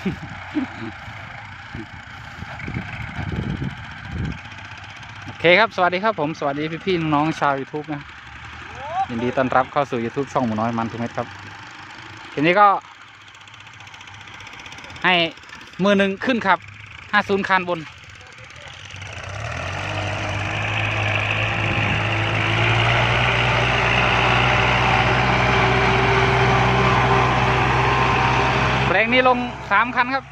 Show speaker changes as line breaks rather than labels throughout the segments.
โอเคครับ สวัสดีครับผม สวัสดีพี่ๆน้องๆชาว YouTube นะ ยินดีต้อนรับเข้าสู่ YouTube ช่องหมูน้อยมันทุกเม็ดครับ ทีนี้ก็ ให้มือหนึ่งขึ้นครับ 50คันบนแปลงนี้ลง สามคันครับ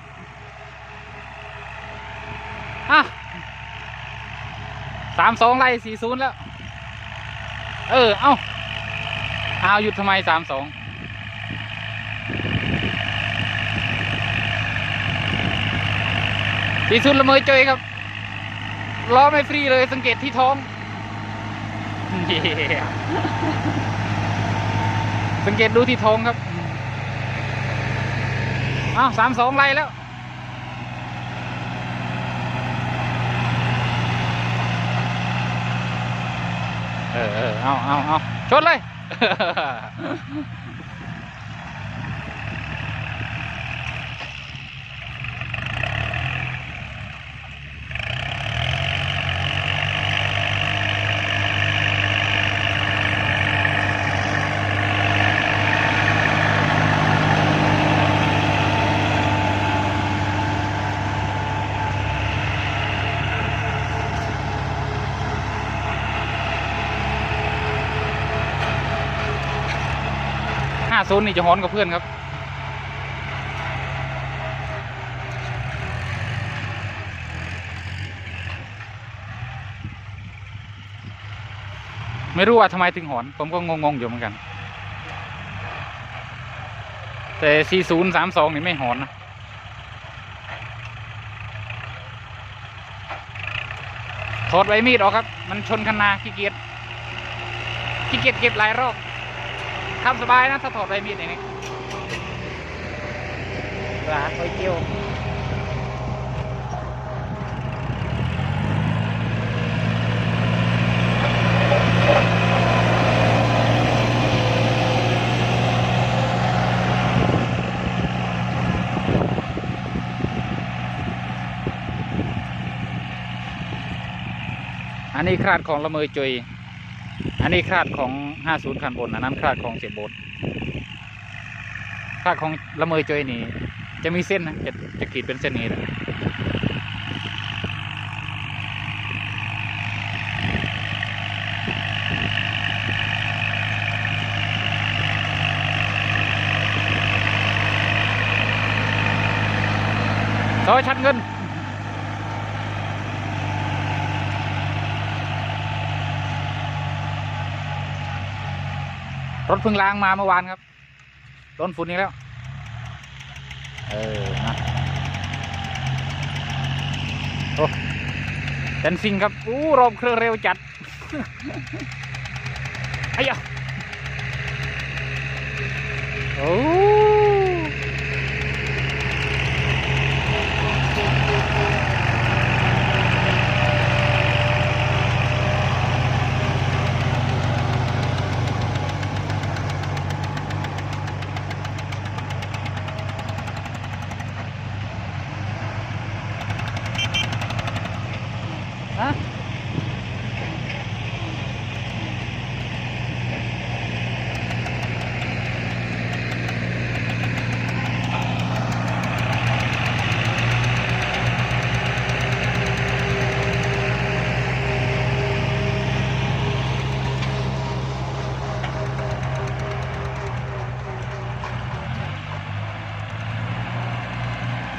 อะสามสองไล่สี่ศูนย์แล้ว เออ เอ้าเอาหยุดทำไมสามสองสี่ศูนย์ละเมยเจยครับ ล้อไม่ฟรีเลยสังเกตที่ท้องเหี้ยสังเกตดูที่ท้องครับ อ้าวสามสองไล่แล้ว เออเออเอาเอาเอาชนเลย ห้าศูนนี่จะฮ้อนกับเพื่อนครับ ไม่รู้ว่าทำไมถึงหอน ผมก็งงๆอยู่เหมือนกัน แต่ 4032 นี่ไม่หอนนะถอดใบมีดออกครับ มันชนคันนาขี้เกียจขี้เกียจเก็บหลายรอบ ขับสบายนะถ้าถอดใบมีดอย่างนี้ร้านก๋วยเตี๋ยวอันนี้คราดของละเมยจุย อันนี้คราดของ 50คันบนอันนั้นคราดของเสียโบดคราดของละเมยจอยนี่ จะมีเส้นนะจะจะขีดเป็นเส้นนี้แหละซอยชัดเงิน รถเพิ่งล้างมาเมื่อวานครับโดนฝุ่นนี้แล้ว เออนะโอ้เป็นซิงครับอู้รอบเครื่องเร็วจัดไอ้ยะโอ้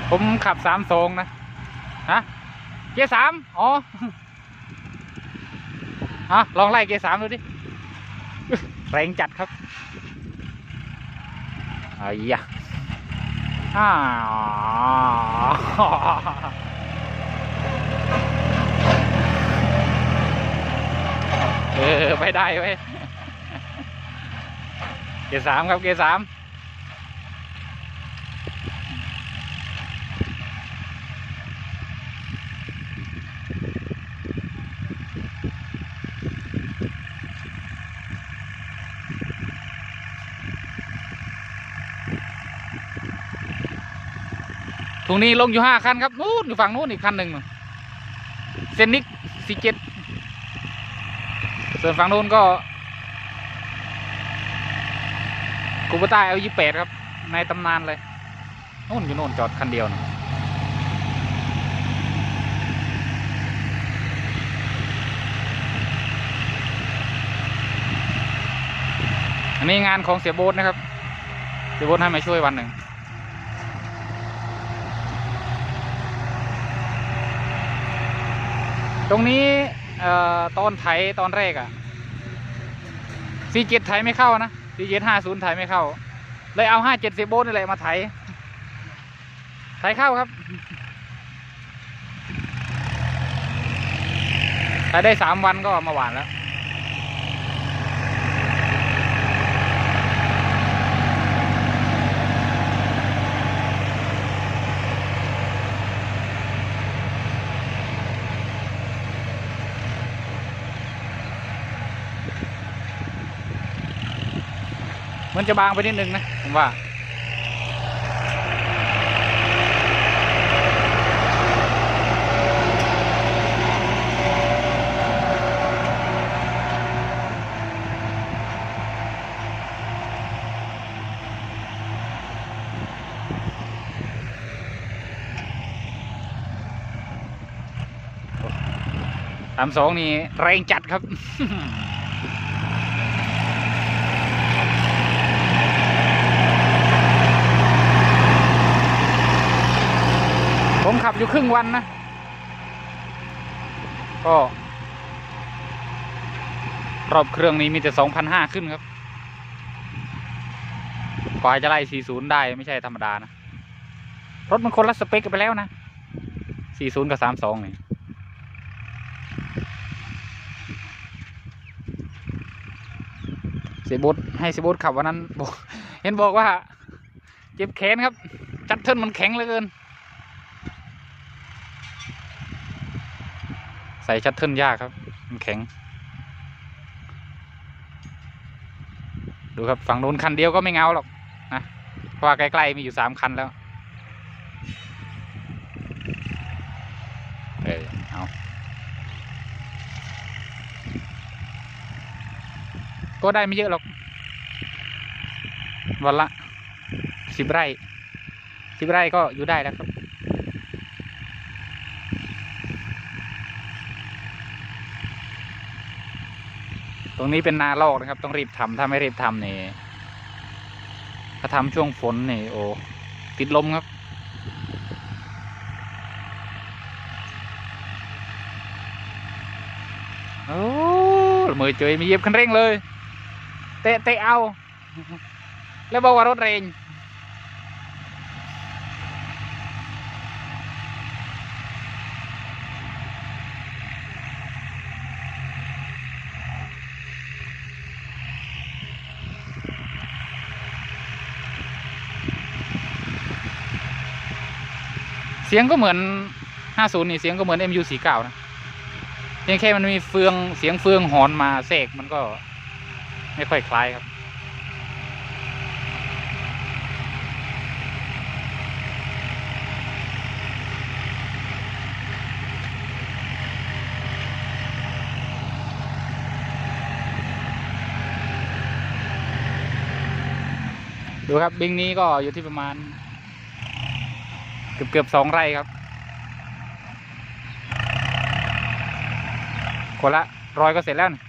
ผมขับสามสองนะ ฮะ เกียร์สามอ๋ออะลองไล่เกียร์สามดูดิ แรงจัดครับไอ้ยะอ้าเออไปได้เว้ยเกียร์สามครับเกียร์สาม ตรงนี้ลงอยู่ห้าคันครับนู้นอยู่ฝั่งนู้นอีกคันหนึ่งเซนิกซีเจ็ดส่วนฝั่งนู้นก็คูเปต้าเอลยี่แปดครับ ในตำนานเลยนู่นอยู่นู่นจอดคันเดียวนะอันนี้งานของเสียโบ๊ทนะครับ เสียโบ๊ทให้มาช่วยวันหนึ่ง ตรงนี้ตอนไถตอนแรกอะสี่เจ็ดไถไม่เข้านะสี่เจ็ดห้าศูนย์ไถไม่เข้า เลยเอาห้าเจ็ดสิบโบนนี่แหละมาไถ ไถเข้าครับ ไถได้สามวันก็มาหวานแล้ว มันจะบางไปนิดนึงนะผมว่าสามสองนี่แรงจัดครับ ผมขับอยู่ครึ่งวันนะ ก็รอบเครื่องนี้มีแต่สองพันห้าขึ้นครับกว่าจะไล่ 40 ได้ไม่ใช่ธรรมดานะ รถมันคนละสเปคกันไปแล้วนะ 40 กับ 32 นี่ เสียบดให้เสียบดขับวันนั้นบอกเห็นบอกว่า เจ็บแขนครับ จัดเทินมันแข็งเหลือเกิน ส่ชัตเทิลยากครับ มันแข็ง ดูครับฝั่งนู้นคันเดียวก็ไม่เงาหรอกนะเพราะว่าใกล้ๆมีอยู่สามคันแล้วเออเอาก็ได้ไม่เยอะหรอก วันละสิบไร่สิบไร่ก็อยู่ได้แล้วครับ ตรงนี้เป็นนาลอกนะครับ ต้องรีบทำถ้าไม่รีบทำนี่ถ้าทำช่วงฝนนี่โอ้ติดลมครับ โอ้มือเจุยมีเยียบคันเร่งเลย เตะเตะเอา แล้วบอกว่ารถเร่ง เสียงก็เหมือน 50 นี่เสียงก็เหมือน MU49 นะเพียงแค่มันมีเฟืองเสียงเฟืองหอนมาเสกมันก็ไม่ค่อยคล้ายครับ ดูครับบิงนี้ก็อยู่ที่ประมาณ กือบเกือบสองไร่ครับคนละร้อยก็เสร็จแล้วนะ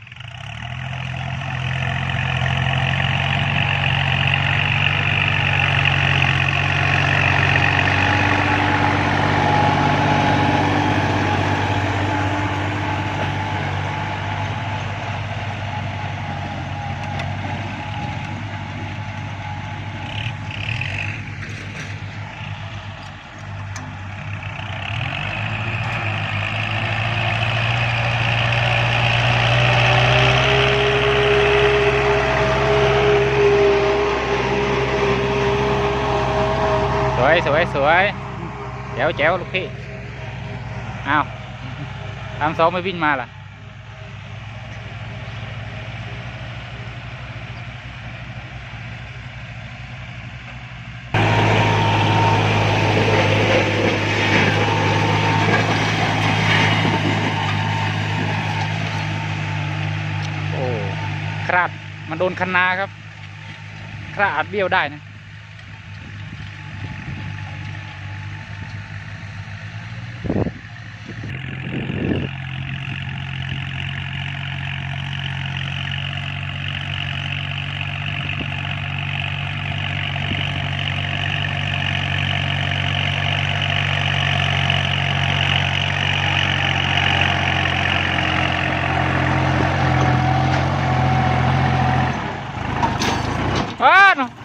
วยสวยสวยแจวแจวลูกพี่อ้าวทำซ้อมไม่วิ่งมาล่ะโอ้ครับมันโดนคันนาครับคราดเบี้ยวได้นะ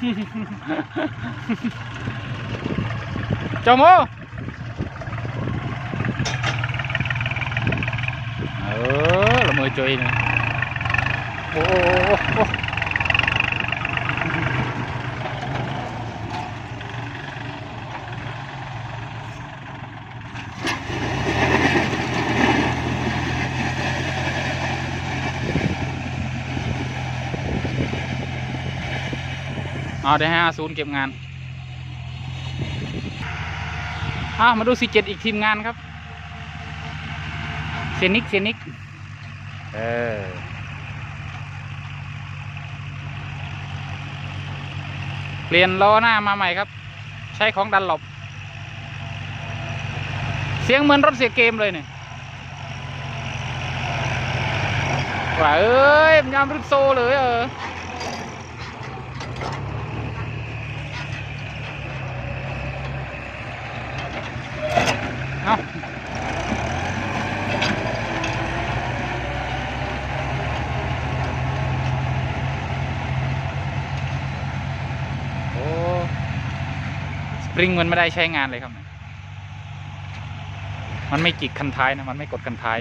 าวจอมโมเออละเมอจอยนะโอ้โอ้โอ้โอ้เอา ได้ห้าศูนย์เก็บงานอ้าวมาดูสี่เจ็ดอีกทีมงานครับเซนิกเซนิกเออเปลี่ยนล้อหน้ามาใหม่ครับ ใช้ของดันหลบเสียงเหมือนรถเสียเกมเลยเนี่ยว่าเอ้ยมันยามรึกโซเลยเออ เอาโอ้ส ปริงมันไม่ได้ใช้งานเลยครับ มันไม่จิกคันท้ายนะ มันไม่กดคันท้าย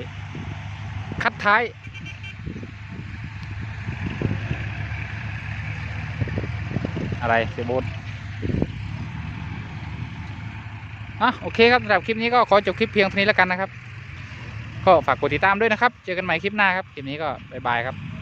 คัดท้าย อะไรเสียโบนอะโอเคครับสำหรับคลิปนี้ก็ขอจบคลิปเพียงเท่านี้แล้วกันนะครับ ก็ฝากกดติดตามด้วยนะครับ เจอกันใหม่คลิปหน้าครับ คลิปนี้ก็บ๊ายบายครับ